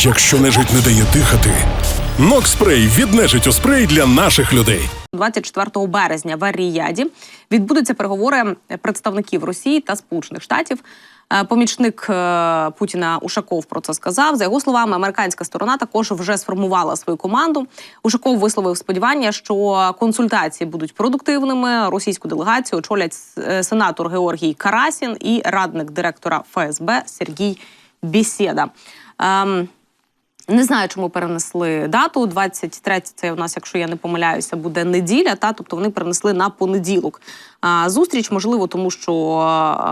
Якщо нежить не дає дихати, Нокспрей від нежиттю спрей для наших людей. 24 березня в Ер-Ріяді відбудуться переговори представників Росії та Сполучених Штатів. Е, Помічник е, Путіна Ушаков про це сказав. За його словами, американська сторона також вже сформувала свою команду. Ушаков висловив сподівання, що консультації будуть продуктивними. Російську делегацію очолять е, сенатор Георгій Карасін і радник директора ФСБ Сергій Бєсєда. Ем, не знаю, чому перенесли дату. 23 це у нас, якщо я не помиляюся, буде неділя. Та тобто вони перенесли на понеділок. А, зустріч можливо, тому що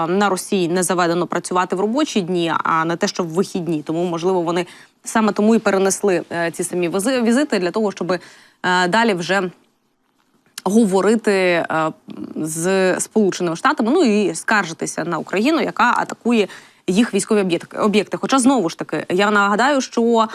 на Росії не заведено працювати в робочі дні, а не те, що в вихідні. Тому можливо вони саме тому і перенесли е, ці самі візи- візити для того, щоб е, далі вже говорити е, з Сполученими Штатами, ну і скаржитися на Україну, яка атакує їх військові об'єкти. Хоча знову ж таки, я нагадаю, що.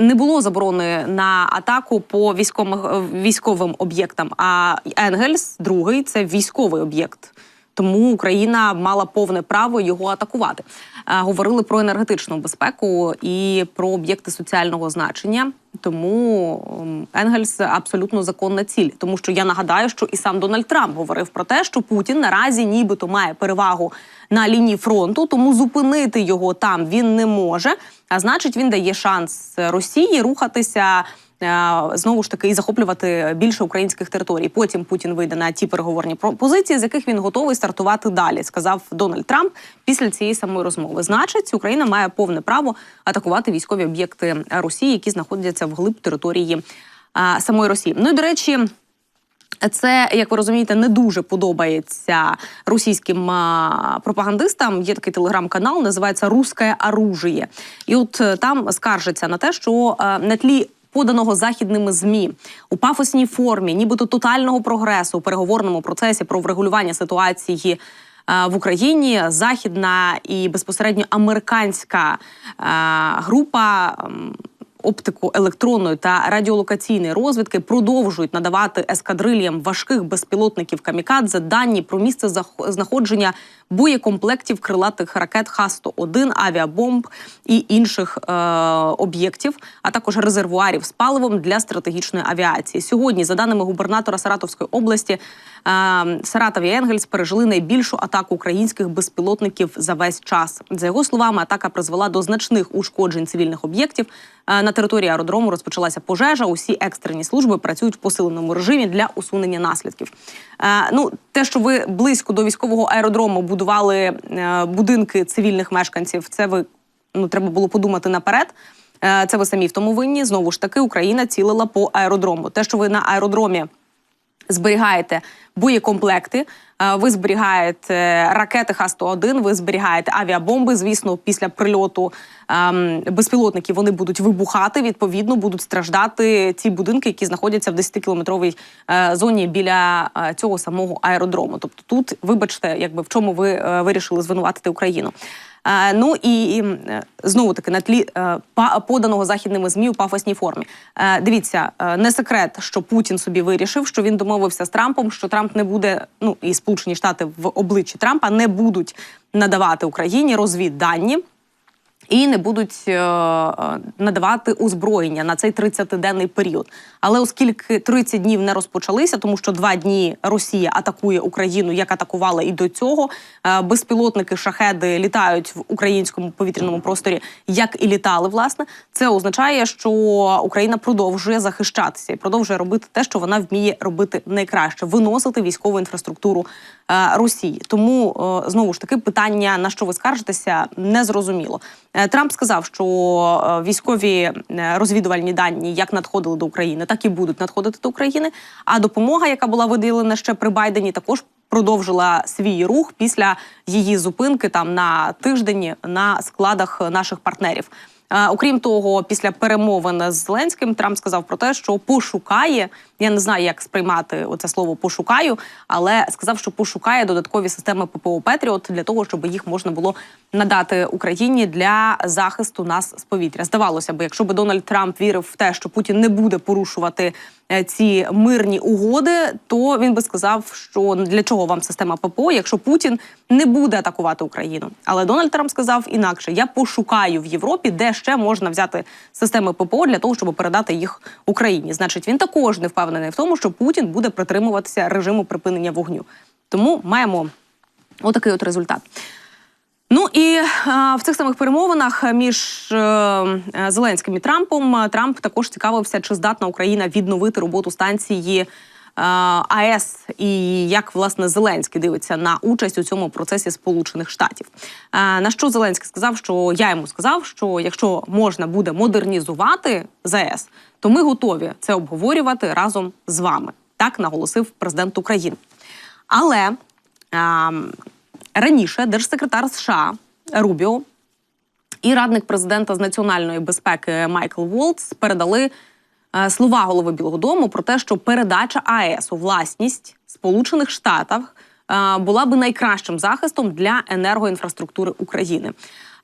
Не було заборони на атаку по військовим військовим об'єктам. А Енгельс, другий, це військовий об'єкт. Тому Україна мала повне право його атакувати. Е, Говорили про енергетичну безпеку і про об'єкти соціального значення. Тому ем, Енгельс абсолютно законна ціль. Тому що я нагадаю, що і сам Дональд Трамп говорив про те, що Путін наразі нібито має перевагу на лінії фронту, тому зупинити його там він не може. А значить, він дає шанс Росії рухатися. Е, Знову ж таки і захоплювати більше українських територій. Потім Путін вийде на ті переговорні позиції, з яких він готовий стартувати далі, сказав Дональд Трамп після цієї самої розмови. Значить, Україна має повне право атакувати військові об'єкти Росії, які знаходяться вглиб території самої Росії. Ну і до речі. Це, як ви розумієте, не дуже подобається російським пропагандистам. Є такий телеграм-канал, називається Русське оружие. І от е, там скаржаться на те, що е, на тлі поданого західними змі у пафосній формі, нібито тотального прогресу у переговорному процесі про врегулювання ситуації. е, В Україні західна і безпосередньо американська е, група ем, оптико-електронної та радіолокаційної розвідки продовжують надавати ескадрильям важких безпілотників камікадзе дані про місце знаходження боєкомплектів крилатих ракет Х-101, авіабомб і інших е, об'єктів, а також резервуарів з паливом для стратегічної авіації. Сьогодні, за даними губернатора Саратовської області, е, Саратов і Енгельс пережили найбільшу атаку українських безпілотників за весь час. За його словами, атака призвела до значних ушкоджень цивільних об'єктів. Е, На території аеродрому розпочалася пожежа. Усі екстрені служби працюють в посиленому режимі для усунення наслідків. Е, Ну, те, що ви близько до військового аеродрому будували е, будинки цивільних мешканців, це ви ну треба було подумати наперед. Е, Це ви самі в тому винні. Знову ж таки, Україна цілила по аеродрому. Те, що ви на аеродромі зберігаєте боєкомплекти, ви зберігаєте ракети Х-101, ви зберігаєте авіабомби. Звісно, після прильоту ем, безпілотників вони будуть вибухати. Відповідно, будуть страждати ті будинки, які знаходяться в 10-кілометровій е, зоні біля е, цього самого аеродрому. Тобто, тут, вибачте, якби в чому ви е, вирішили звинуватити Україну. Е, Ну і е, знову таки на тлі е, поданого західними змі у пафосній формі. Дивіться, не секрет, що Путін собі вирішив, що він домовився з Трампом, що Трамп не буде, ну і Сполучені Штати в обличчі Трампа не будуть надавати Україні розвіддані. І не будуть е, е, надавати озброєння на цей 30-денний період. Але оскільки 30 днів не розпочалися, тому що два дні Росія атакує Україну, як атакувала і до цього, е, безпілотники шахеди літають в українському повітряному просторі, як і літали. Власне, це означає, що Україна продовжує захищатися і продовжує робити те, що вона вміє робити найкраще виносити військову інфраструктуру Росії. Тому знову ж таки питання на що ви скаржитеся, не зрозуміло. Е, Трамп сказав, що е, військові е, розвідувальні дані як надходили до України, так і будуть надходити до України. А допомога, яка була виділена ще при Байдені, також продовжила свій рух після її зупинки там на тиждень на складах наших партнерів. Окрім того, після перемовин з Зеленським Трамп сказав про те, що пошукає. Я не знаю, як сприймати оце слово пошукаю, але сказав, що пошукає додаткові системи ППО Петріот для того, щоб їх можна було надати Україні для захисту нас з повітря. Здавалося б, якщо би Дональд Трамп вірив в те, що Путін не буде порушувати е, ці мирні угоди, то він би сказав, що для чого вам система ППО, якщо Путін не буде атакувати Україну. Але Дональд Трамп сказав інакше: я пошукаю в Європі, де ще можна взяти системи ППО для того, щоб передати їх Україні. Значить, він також не впевнений в тому, що Путін буде притримуватися режиму припинення вогню. Тому маємо отакий от результат. Ну і е, в цих самих перемовинах між е, Зеленським і Трампом Трамп також цікавився, чи здатна Україна відновити роботу станції. Е, АЕС і як власне Зеленський дивиться на участь у цьому процесі Сполучених Штатів. Е, На що Зеленський сказав, що я йому сказав, що якщо можна буде модернізувати ЗАЕС, то ми готові це обговорювати разом з вами. Так наголосив президент України. Але ем, раніше держсекретар США Рубіо і радник президента з національної безпеки Майкл Волтс передали слова голови Білого Дому про те, що передача АЕС у власність Сполучених Штатів е, була би найкращим захистом для енергоінфраструктури України.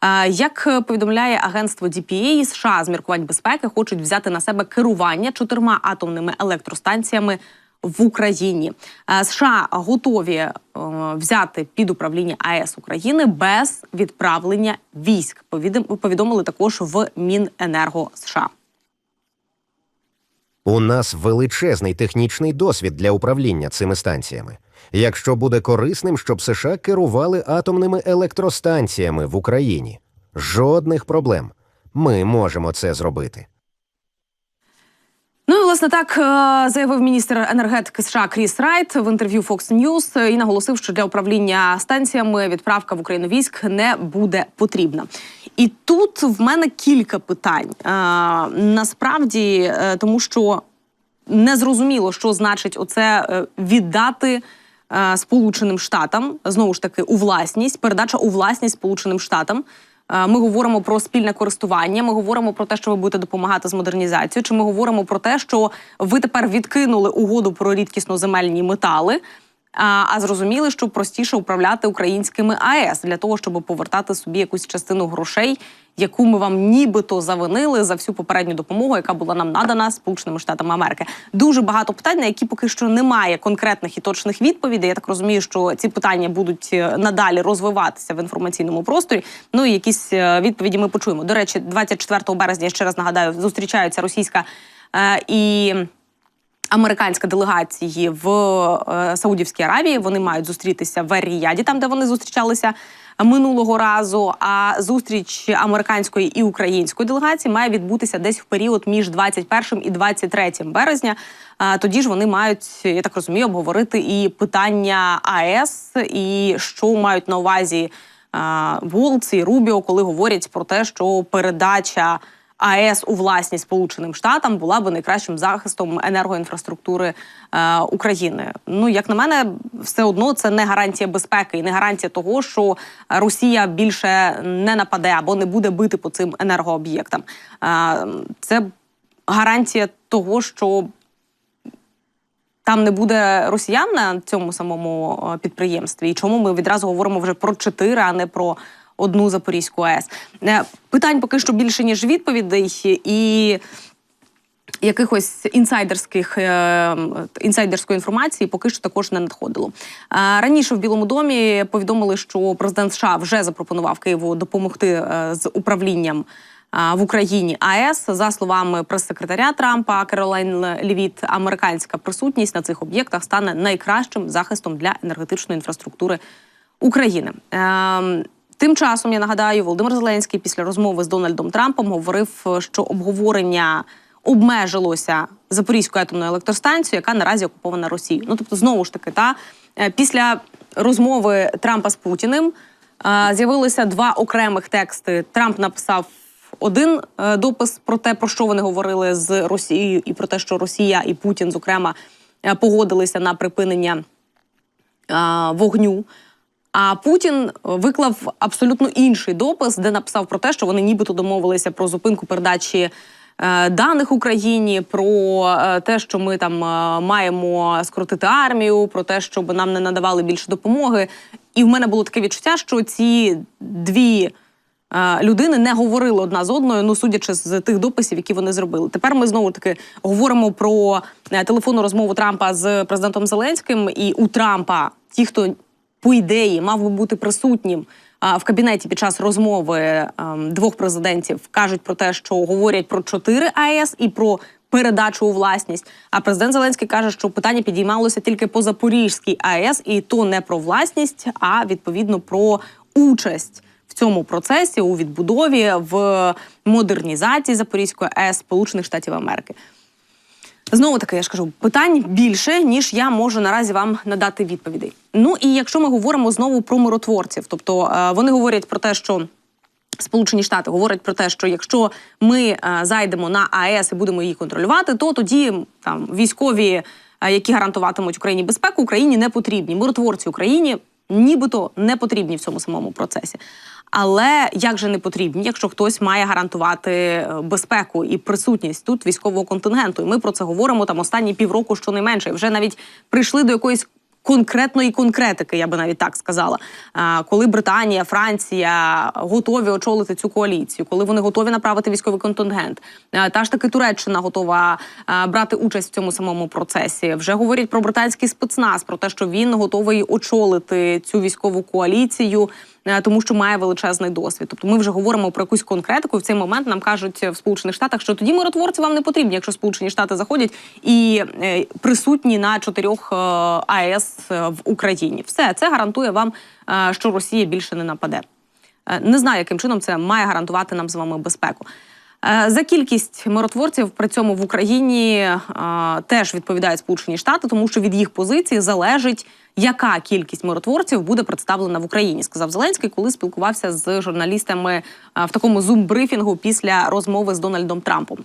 Е, Як е, повідомляє агентство DPA, США з міркувань безпеки хочуть взяти на себе керування чотирма атомними електростанціями в Україні. Е, США готові е, взяти під управління АЕС України без відправлення військ. Повідом- Повідомили також в Міненерго США. У нас величезний технічний досвід для управління цими станціями. Якщо буде корисним, щоб США керували атомними електростанціями в Україні, жодних проблем. Ми можемо це зробити. Власне так е, заявив міністр енергетики США Кріс Райт в інтерв'ю Fox News е, і наголосив, що для управління станціями відправка в Україну військ не буде потрібна. І тут в мене кілька питань. Е, Насправді, тому що не зрозуміло, що значить оце віддати. Сполученим Штатам знову ж таки у власність, передача у власність Сполученим Штатам. Е, Ми говоримо про спільне користування. Ми говоримо про те, що ви будете допомагати з модернізацією. Чи ми говоримо про те, що ви тепер відкинули угоду про рідкісноземельні метали? А, зрозуміли, що простіше управляти українськими АЕС для того, щоб повертати собі якусь частину грошей, яку ми вам нібито завинили за всю попередню допомогу, яка була нам надана Сполученими Штатами Америки. Дуже багато питань, на які поки що немає конкретних і точних відповідей. Я так розумію, що ці питання будуть е, надалі розвиватися в інформаційному просторі. Ну і якісь е, відповіді ми почуємо. До речі, 24 березня я ще раз нагадаю, зустрічаються російська е, і. Американська делегації в е, Саудівській Аравії вони мають зустрітися в Ріяді, там де вони зустрічалися минулого разу. А зустріч американської і української делегації має відбутися десь в період між 21 і 23 березня. Тоді ж вони мають, я так розумію, обговорити і питання АЕС, і що мають на увазі Волц і Рубіо, коли говорять про те, що передача. АЕС у власність Сполученим Штатам була би найкращим захистом енергоінфраструктури е, України. Ну як на мене, все одно це не гарантія безпеки і не гарантія того, що Росія більше не нападе або не буде бити по цим енергооб'єктам. Е, це гарантія того, що там не буде росіян на цьому самому е, підприємстві. І чому ми відразу говоримо вже про чотири, а не про одну Запорізьку АЕС? Е, Питань поки що більше ніж відповідей, і якихось інсайдерських е, інсайдерської інформації поки що також не надходило. Е, Раніше в Білому домі повідомили, що президент США вже запропонував Києву допомогти з управлінням. В Україні АЕС за словами прес-секретаря Трампа Керолайн Лівіт, американська присутність на цих об'єктах стане найкращим захистом для енергетичної інфраструктури України. Тим часом я нагадаю, Володимир Зеленський після розмови з Дональдом Трампом говорив, що обговорення обмежилося Запорізькою атомною електростанцією, яка наразі окупована Росією. Ну тобто, знову ж таки, та е, після розмови Трампа з Путіним е, з'явилися два окремих тексти. Трамп написав. Один е, допис про те, про що вони говорили з Росією, і про те, що Росія і Путін, зокрема, погодилися на припинення вогню. А Путін виклав абсолютно інший допис, де написав про те, що вони нібито домовилися про зупинку передачі е, даних Україні, про е, те, що ми там е, маємо скоротити армію, про те, щоб нам не надавали більше допомоги. І в мене було таке відчуття, що ці дві е, людини не говорили одна з одною, ну судячи з тих дописів, які вони зробили. Тепер ми знову таки говоримо про е, телефонну розмову Трампа з президентом Зеленським, і у Трампа ті, хто по ідеї мав би бути присутнім в кабінеті під час розмови ем, двох президентів, кажуть про те, що говорять про 4 АЕС і про передачу у власність. А президент Зеленський каже, що питання підіймалося тільки по Запорізькій АЕС, і то не про власність, а відповідно про участь. В цьому процесі у відбудові в модернізації Запорізької АЕС Сполучених Штатів Америки. Знову таки, я ж кажу, питань більше, ніж я можу наразі вам надати відповідей. Ну і якщо ми говоримо знову про миротворців, тобто е, вони говорять про те, що. Сполучені Штати говорять про те, що якщо ми е, зайдемо на АЕС і будемо її контролювати, то тоді там військові, е, які гарантуватимуть Україні безпеку, Україні не потрібні. Миротворці Україні нібито не потрібні в цьому самому процесі. Але як же не потрібні, якщо хтось має гарантувати е, безпеку і присутність тут військового контингенту? І ми про це говоримо там останні півроку, щонайменше. І вже навіть прийшли до якоїсь конкретної конкретики, я би навіть так сказала. Коли Британія, Франція готові очолити цю коаліцію, коли вони готові направити військовий контингент, та ж таки Туреччина готова брати участь в цьому самому процесі. Вже говорять про британський спецназ, про те, що він готовий очолити цю військову коаліцію. Е, Тому що має величезний досвід. Тобто ми вже говоримо про якусь конкретику. В цей момент нам кажуть в Сполучених Штатах, що тоді миротворці вам не потрібні, якщо Сполучені Штати заходять і е, присутні на чотирьох е, АЕС в Україні. Все це гарантує вам, що Росія більше не нападе. Не знаю, яким чином це має гарантувати нам з вами безпеку. Е, За кількість миротворців при цьому в Україні е, теж відповідають Сполучені Штати, тому що від їх позиції залежить, яка кількість миротворців буде представлена в Україні, сказав Зеленський, коли спілкувався з журналістами е, в такому зум-брифінгу після розмови з Дональдом Трампом.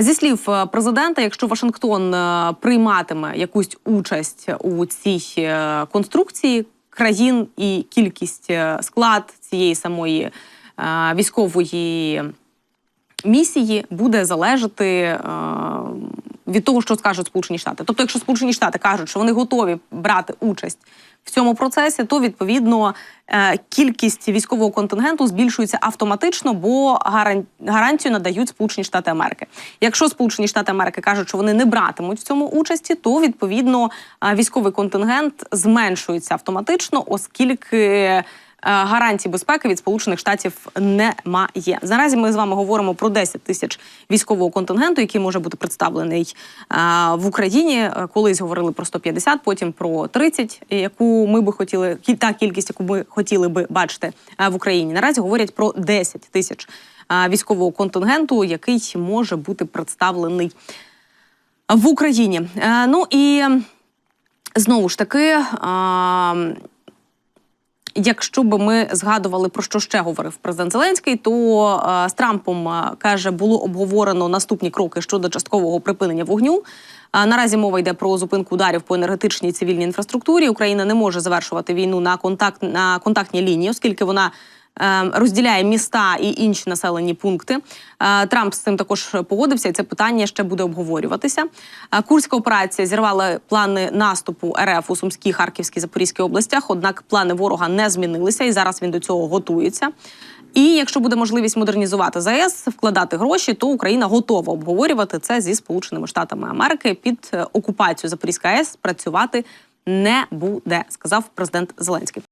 Зі слів президента, якщо Вашингтон прийматиме якусь участь у цій конструкції країн і кількість склад цієї самої військової місії буде залежати е, від того, що скажуть Сполучені Штати. Тобто, якщо Сполучені Штати кажуть, що вони готові брати участь в цьому процесі, то відповідно е, кількість військового контингенту збільшується автоматично, бо гаран- гарантію надають Сполучені Штати Америки. Якщо Сполучені Штати Америки кажуть, що вони не братимуть в цьому участі, то відповідно е, військовий контингент зменшується автоматично, оскільки. Е, гарантій безпеки від Сполучених Штатів немає. Наразі ми з вами говоримо про 10 тисяч військового контингенту, який може бути представлений в Україні. Колись говорили про 150, потім про 30, яку ми би хотіли та кількість, яку ми хотіли би бачити в Україні. Наразі говорять про 10 тисяч військового контингенту, який може бути представлений в Україні. Ну і знову ж таки. Якщо би ми згадували про що ще говорив президент Зеленський, то е, з Трампом е, каже, було обговорено наступні кроки щодо часткового припинення вогню. Наразі мова йде про зупинку ударів по енергетичній цивільній інфраструктурі. Україна не може завершувати війну на контакт на контактній лінії, оскільки вона розділяє міста і інші населені пункти. Е, Трамп з цим також погодився, і це питання ще буде обговорюватися. Е, Курська операція зірвала плани наступу РФ у Сумській, Харківській, Запорізькій областях. Однак плани ворога не змінилися, і зараз він до цього готується. І якщо буде можливість модернізувати ЗАЕС, вкладати гроші, то Україна готова обговорювати це зі Сполученими Штатами Америки. Під е, окупацію Запорізької АЕС працювати не буде, сказав президент Зеленський.